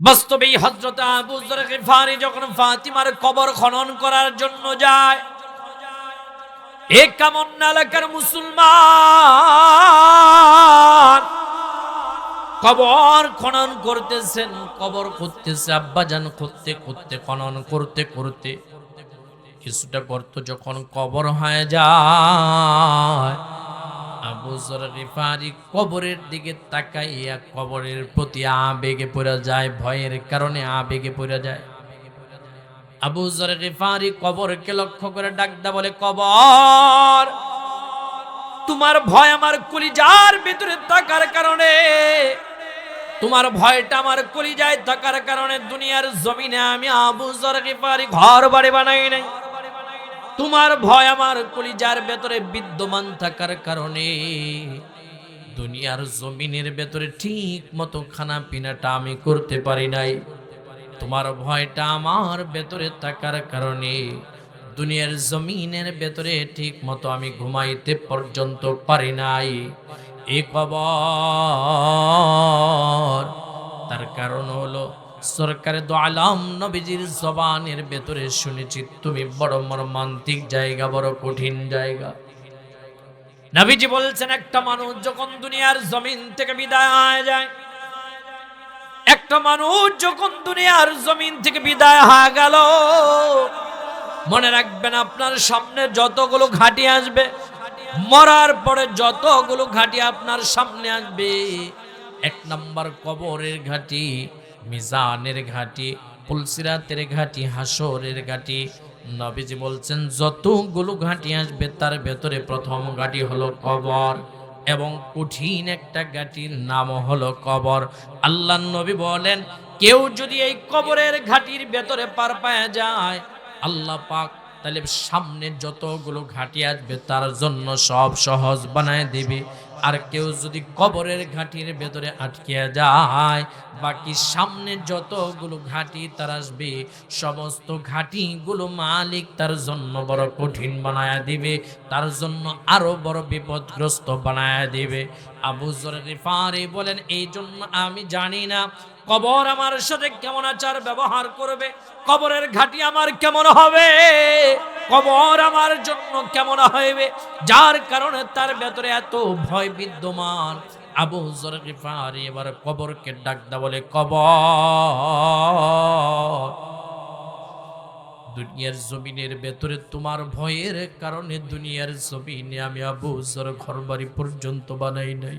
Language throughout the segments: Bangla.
বাস্তবেই হজরত আবু গিফারি যখন ফাতিমার কবর খনন করার জন্য যায়, এ কেমন এলাকার মুসলমান? কবর খনন করতেছেন, কবর করতেছে আব্বাজান করতে করতে খনন করতে করতে, কিছুটা গর্ত যখন কবর হয়ে যায় আবু জর রিফারি কবরের দিকে তাকাইয়া কবরের প্রতি আবেগে পড়ে যায়, ভয়ের কারণে আবেগে পড়ে যায়। আবু জর রিফারি কবরকে লক্ষ্য করে ডাকদা বলে, কবর, তোমার ভয় আমার কলিজার ভিতরে থাকার কারণে, তোমার ভয়টা আমার কলিজায় থাকার কারণে দুনিয়ার জমিনে আমি আবু জর রিফারি ঘর বাড়ি বানাই নাই। তোমার ভয় আমার কলিজার ভেতরে বিদ্যমান থাকার কারণে দুনিয়ার জমিনের ভেতরে ঠিক মতো খানা পিনাটা আমি করতে পারি নাই। তোমার ভয়টা আমার ভেতরে থাকার কারণে দুনিয়ার জমিনের ভেতরে ঠিক মতো আমি ঘুমাইতে পর্যন্ত পারি নাই। এ খবর তার কারণ হলো সরকারে দো আলাম নবীজির জবানের ভেতরে শুনেছি, তুমি বড় মর্মান্তিক জায়গা, বড় কঠিন জায়গা। নবীজি বলছেন, একটা মানুষ যখন দুনিয়ার জমিন থেকে বিদায় হয়ে যায়, একটা মানুষ যখন দুনিয়ার জমিন থেকে বিদায় হয়ে গেল, মনে রাখবেন আপনার সামনে যতগুলো ঘাটি আসবে, মরার পরে যতগুলো ঘাটি আপনার সামনে আসবে, এক নাম্বার কবরের ঘাটি মিজানের ঘাটি, পুলসিরাতের ঘাটি হাসরের ঘাটি। নবীজি বলছেন, যতগুলো ঘাটি আসবে, তার ভেতরে প্রথম ঘাটি হলো কবর এবং কঠিন একটা ঘাটির নাম হলো কবর। আল্লাহ নবী বলেন, কেউ যদি এই কবরের ঘাটির ভেতরে পার পায় যায়, আল্লাহ পাক তাহলে সামনে যতগুলো ঘাটি আসবে, তার জন্য সব সহজ বানায় দিবে। আর কেউ যদি কবরের ঘাঁটির ভেতরে আটকে যায়, বাকি সামনে যতগুলো ঘাঁটি তার আসবে, সমস্ত ঘাটিগুলো মালিক তার জন্য বড় কঠিন বানায়া দিবে, তার জন্য আরও বড় বিপদগ্রস্ত বানায়া দিবে। আবু জরে বলেন এই জন্য আমি জানি না কবর আমার সাথে কেমন আচার ব্যবহার করবে? কবরের ঘাটি আমার কেমন হবে? কবর আমার জন্য কেমন হইবে যার কারণে তার ভেতরে এত ভয় বিদ্যমান। আবু জরিফারি এবার কবরকে ডাকদা বলে, কবর, দুনিয়ার জমিনের ভেতরে তোমার ভয়ের কারণে দুনিয়ার জমিনে আমি আবু জর ঘর বাড়ি পর্যন্ত বানাই নাই।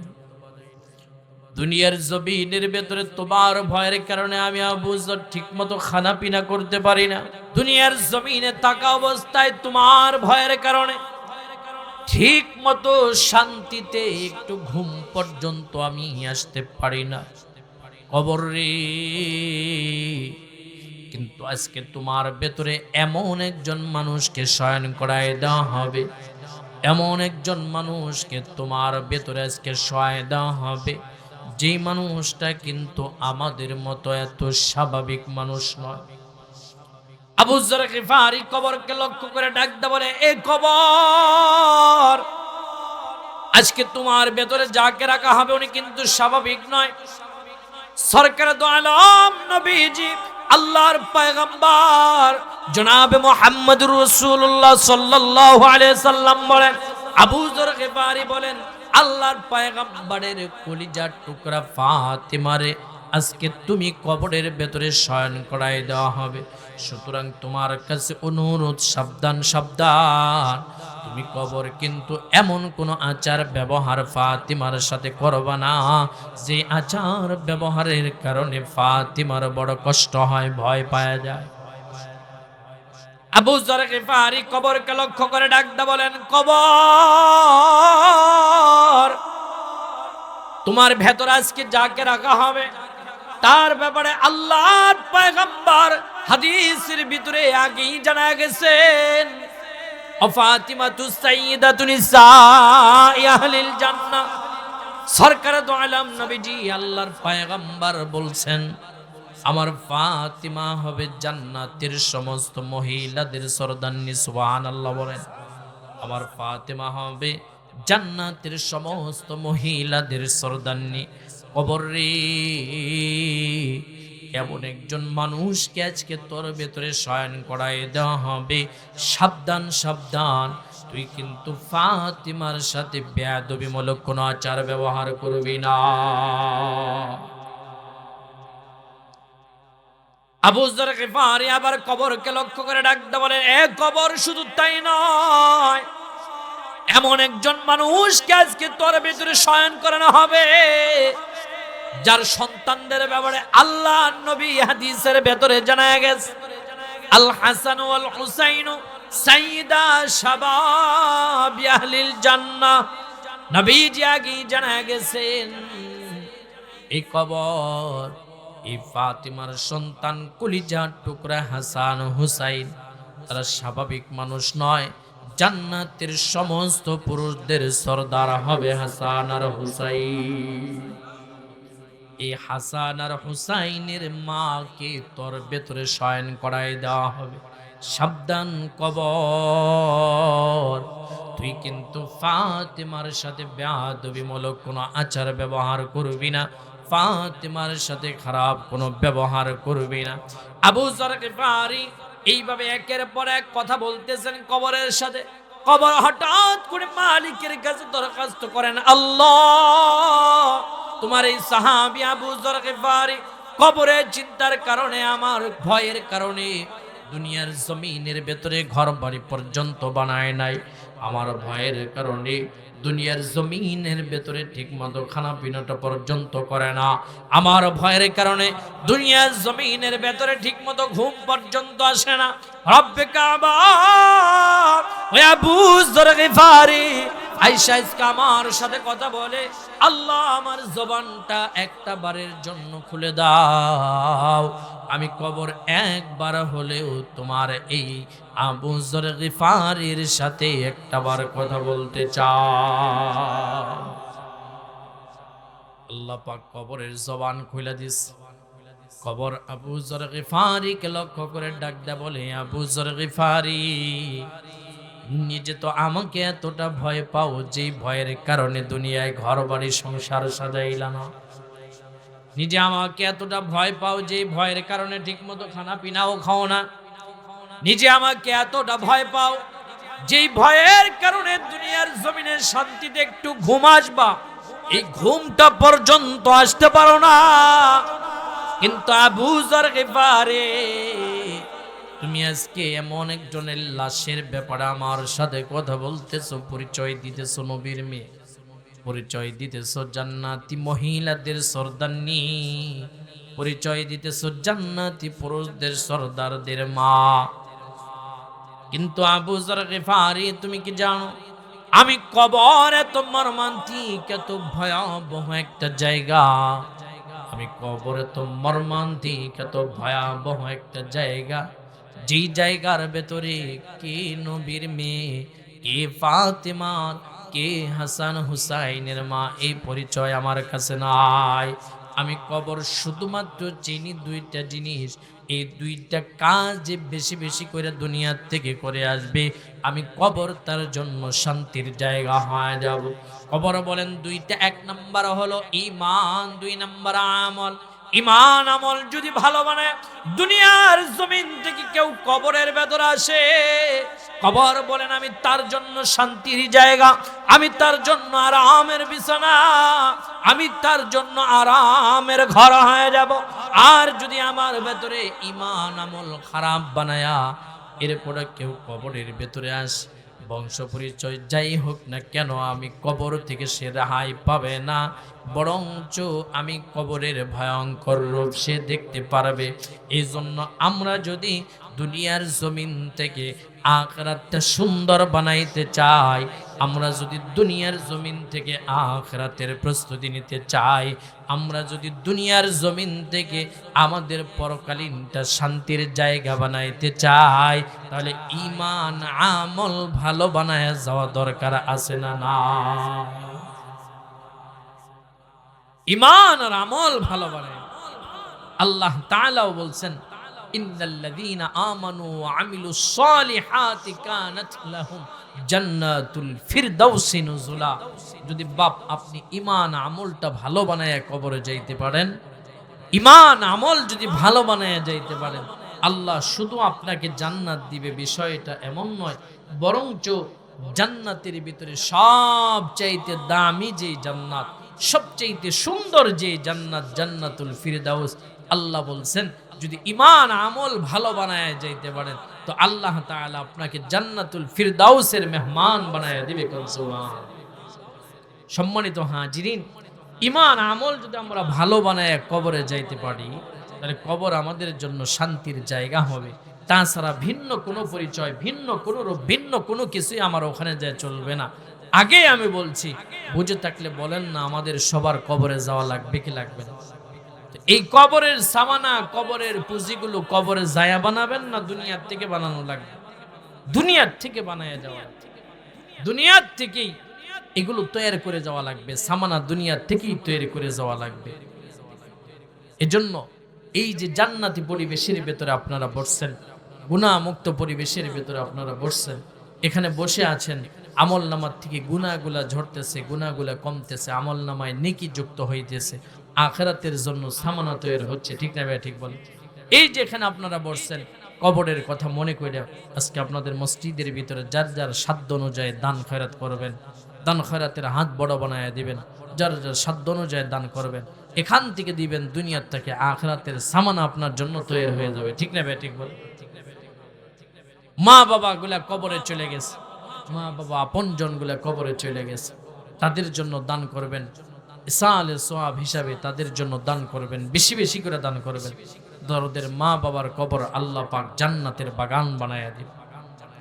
দুনিয়ার জমিনের ভেতরে তোমার ভয়ের কারণে আমি আবু জর ঠিক মতো খানা পিনা করতে পারি না। দুনিয়ার জমিনে থাকা অবস্থায় তোমার ভয়ের কারণে ঠিক মতো শান্তিতে একটু ঘুম পর্যন্ত আমি আসতে পারি না। কবর রে। কিন্তু আজকে তোমার ভেতরে এমন একজন মানুষকে শয়ন করায় দেওয়া হবে। এমন একজন মানুষকে তোমার ভেতরে আজকে শয় দেওয়া হবে। যেই মানুষটা কিন্তু আমাদের মতো এত স্বাভাবিক মানুষ নয়। আবু জর গিফারি কবরকে লক্ষ্য করে ডাকতে বলে, এ কবর, আজকে তোমার ভেতরে যাকে রাখা হবে উনি কিন্তু স্বাভাবিক নয়। সরকার দো আলম, নবীজি, আল্লাহর পয়গম্বর, জনাবে মোহাম্মদ রাসূলুল্লাহ সাল্লাল্লাহু আলাইহি সাল্লাম বলেন, আবু যর গিফারি বলেন আল্লাহর পয়গম্বরের কলিজার টুকরা ফাতিমারে, আজকে তুমি কবরের ভেতরে শয়ন করাই দেওয়া হবে। সুতরাং তোমার কাছে অনুরোধ, সাবধান সাবধান। তুমি কবর কিন্তু এমন কোনো আচার ব্যবহার ফাতিমার সাথে করবা না, যে আচার ব্যবহারের কারণে ফাতিমার বড় কষ্ট হয়, ভয় পাওয়া যায়। আবু ফারি কবরকে লক্ষ্য করে ডাকদা বলেন, কবর, তোমার ভেতর আজকে যাকে রাখা হবে, তার ব্যাপারে আল্লাহর পয়গম্বর হাদিসের ভিতরে আগেই জানা গেছেন অফাতিমাতু সাইয়্যিদাতু নিসাই আহলিল জান্নাহ। সরকার দো আলম নবীজি, আল্লাহর পয়গম্বর বলছেন আমার ফাতিমা হবে জান্নাতের সমস্ত মহিলাদের সরদান্নি সুবহানাল্লাহ বলেন। আমার ফাতিমা হবে জান্নাতের সমস্ত মহিলাদের সরদান্নি কবর এমন একজন মানুষকে আজকে তোর ভেতরে শয়ন করায় দেওয়া হবে। সাবধান সাবধান। তুই কিন্তু ফাতিমার সাথে বেয়াদবিমূলক কোনো আচার ব্যবহার করবি না। আবু জর আবার কবরকে লক্ষ্য করে ডাকতে বলেন এ কবর শুধু তাই নয়, এমন একজন মানুষকে আজকে তোর ভিতরে শয়ন করানো হবে, যার সন্তানদের ব্যাপারে আল্লাহ নবী হাদিসের ভেতরে জানা গেছে। আল হাসান ওয়াল হুসাইন, সাইয়্যিদা শাবাব আহলিল জান্নাহ। নবীজি আগে জানা গেছেন, এই কবর এই ফাতিমার সন্তান কলিজার টুকরা হাসান হুসাইন। তারা স্বাভাবিক মানুষ নয়, জান্নাতের সমস্ত পুরুষদের সর্দার হবে হাসান আর হুসাইন। এই হাসান আর হুসাইনের মাকে তোর ভেতরে শয়ন করায় দেওয়া হবে। সাবধান কবর। তুই কিন্তু ফাতেমার সাথে বেয়াদবিমূলক কোনো আচার ব্যবহার করবি না। ফাতেমার সাথে খারাপ কোনো ব্যবহার করবি না। আবু জরকে পারি এইভাবে একের পর এক কথা বলতেছেন কবরের সাথে। কবর হঠাৎ করে মালিকের কাছে দরখাস্ত করেন, আল্লাহ, তোমার এই সাহাবি আবু জরকে পারি কবরের চিন্তার কারণে, আমার ভয়ের কারণে দুনিয়ার জমিনের ভেতরে ঘর বাড়ি পর্যন্ত বানায় নাই। আমার ভয়ের কারণে দুনিয়ার জমিনের ভেতরে ঠিক মতো খানা পিনাটা পর্যন্ত করে না। আমার ভয়ের কারণে দুনিয়ার জমিনের ভেতরে ঠিক মতো ঘুম পর্যন্ত আসে না। রব্বে কাবা ওয়া আবু জরগিফারি আইসা ইসকা আমার সাথে কথা বলে আল্লাহ আমার জবানটা একটা বারের জন্য খুলে দাও। আমি কবর একবার হলেও তোমার এই আবু জরগিফারির সাথে একটা বার কথা বলতে চাই। আল্লাহ পাক কবরের জবান খুলে দিস। কবর আবু জর গিফারিকে লক্ষ্য করে ডাক দে বলে, আবু জর গিফারি নিজে তো আমাকে এতটা ভয় পাও যে ভয়ের কারণে দুনিয়ায় ঘর বাড়ি সংসার সাজাইলা না। নিজে আমাকে এতটা ভয় পাও যে ভয়ের কারণে ঠিকমতো খানা পিনাও খাও না। নিজে আমাকে এতটা ভয় পাও যেই ভয়ের কারণে দুনিয়ার জমিনে শান্তিতে একটু ঘুম আসবা। এই ঘুমটা পর্যন্ত আসতে পারো না। কিন্তু আবু জর পারে তুমি আজকে এমন একজনের লাশের ব্যাপারে আমার সাথে কথা বলতেছো, পরিচয় দিতেছো নবীর মেয়ে, পরিচয় দিতেছো জান্নাতি মহিলাদের সর্দারনি পরিচয় দিতেছো জান্নাতি পুরুষদের সর্দারদের মা। কিন্তু আবু জর গেফারি, তুমি কি জানো? আমি কবর এত মর্মান্তিক, এত ভয়াবহ একটা জায়গা। আমি কবর এত মর্মান্তিক, এত ভয়াবহ একটা জায়গা। যেই জায়গার ভেতরে কে নবীর মেয়ে, কে ফাতেমার, কে হাসান হুসাইনের মা, এই পরিচয় আমার কাছে নাই। আমি কবর শুধুমাত্র চিনি দুইটা জিনিস, এই দুইটা কাজ বেশি বেশি করে দুনিয়ার থেকে করে আসবে। আমি কবর তার জন্য শান্তির জায়গা হয়ে যাব। কবর বলেন দুইটা, এক নাম্বার হলো ইমান দুই নাম্বার আমল। ইমান আমল যদি ভালো মানে দুনিয়ার জমিন থেকে কেউ কবরের ভেতর আসে। কবর বলেন, আমি তার জন্য শান্তির জায়গা, আমি তার জন্য আরামের বিছানা, আমি তার জন্য আরামের ঘর হয়ে যাব। আর যদি আমার ভেতরে ইমান আমল খারাপ বানায়া, এরপরে কেউ কবরের ভেতরে আসে, বংশ পরিচয় যাই হোক না কেন, আমি কবর থেকে সে রেহাই পাবে না। বরঞ্চ আমি কবরের ভয়ঙ্কর রূপ সে দেখতে পারবে। এই জন্য আমরা যদি দুনিয়ার জমিন থেকে আখরাতটা সুন্দর বানাইতে চাই, আমরা যদি দুনিয়ার জমিন থেকে আখরাতের প্রস্তুতি নিতে চাই, আমরা যদি দুনিয়ার জমিন থেকে আমাদের পরকালীনটা শান্তির জায়গা বানাইতে চাই, তাহলে ইমান আমল ভালো বানায় যাওয়া দরকার আছে না না ইমান আর আমল ভালো বানায়। আল্লাহ তাআলাও বলছেন, ইন্নাল্লাযীনা আমানু ওয়া আমিলুস সালিহাতি কানাত লাহুম জান্নাতুল ফিরদাউসি নুজুলা। যদি বাপ আপনি ইমান আমলটা ভালো বানায় কবরে যাইতে পারেন ইমান আমল যদি ভালো বানায় যাইতে পারেন, আল্লাহ শুধু আপনাকে জান্নাত দিবে বিষয়টা এমন নয়, বরঞ্চ জান্নাতের ভিতরে সবচাইতে দামি যে জান্নাত সবচাইতে সুন্দর যে জান্নাত, জান্নাতুল ফিরদাউস, আল্লাহ বলছেন, যদি ইমান আমল ভালো বানায় যাইতে পারেন, তো আল্লাহ তাআলা আপনাকে জান্নাতুল ফিরদাউসের মেহমান বানায় দিবে, কোন সম্মানিত হাজিরিন ইমান আমল যদি আমরা ভালো বানায় কবরে যাইতে পারি, তাহলে কবর আমাদের জন্য শান্তির জায়গা হবে। তাছাড়া ভিন্ন কোনো পরিচয়, ভিন্ন কোনো ভিন্ন কোনো কিছুই আমার ওখানে যায় চলবে না। আগে আমি বলছি, বুঝে থাকলে বলেন না আমাদের সবার কবরে যাওয়া লাগবে কি লাগবে এই কবরের সামানা, কবরের পুঁজিগুলো কবরে জায়া বানাবেন না দুনিয়ার থেকে বানানো লাগবে? দুনিয়ার থেকে বানায় যাওয়া। দুনিয়ার থেকেই এগুলো তৈরি করে যাওয়া লাগবে, সামানা দুনিয়ার থেকেই তৈরি করে যাওয়া লাগবে। এজন্য এই যে জান্নাতি পরিবেশের ভেতরে আপনারা বসছেন গুণামুক্ত পরিবেশের ভেতরে আপনারা বসছেন, এখানে বসে আছেন আমল নামার থেকে গুণাগুলা ঝরতেছে গুণাগুলা কমতেছে, আমল নামায় নেকি যুক্ত হইতেছে, আখেরাতের জন্য সামানা তৈরি হচ্ছে। ঠিক না ভাই, ঠিক বলেন? এই যে এখানে আপনারা বসছেন, কবরের কথা মনে করে আজকে আপনাদের মসজিদের ভিতরে যার যার সাধ্য অনুযায়ী দান খয়রাত করবেন, দান খয়রাতের হাত বড় বানায় দিবেন, যার যার সাধ্য অনুযায়ী দান করবেন, এখান থেকে দিবেন দুনিয়ার থেকে আখরাতের সামানা আপনার জন্য তৈরি হয়ে যাবে। ঠিক না ভাই, ঠিক বল মা বাবা গুলা কবরে চলে গেছে। মা বাবা আপন জনগুলো কবরে চলে গেছে। তাদের জন্য দান করবেন। সালে সোয়াব হিসাবে তাদের জন্য দান করবেন। বেশি বেশি করে দান করবেন। দরদের মা বাবার কবর আল্লাহ পাক জান্নাতের বাগান বানায়া দিবেন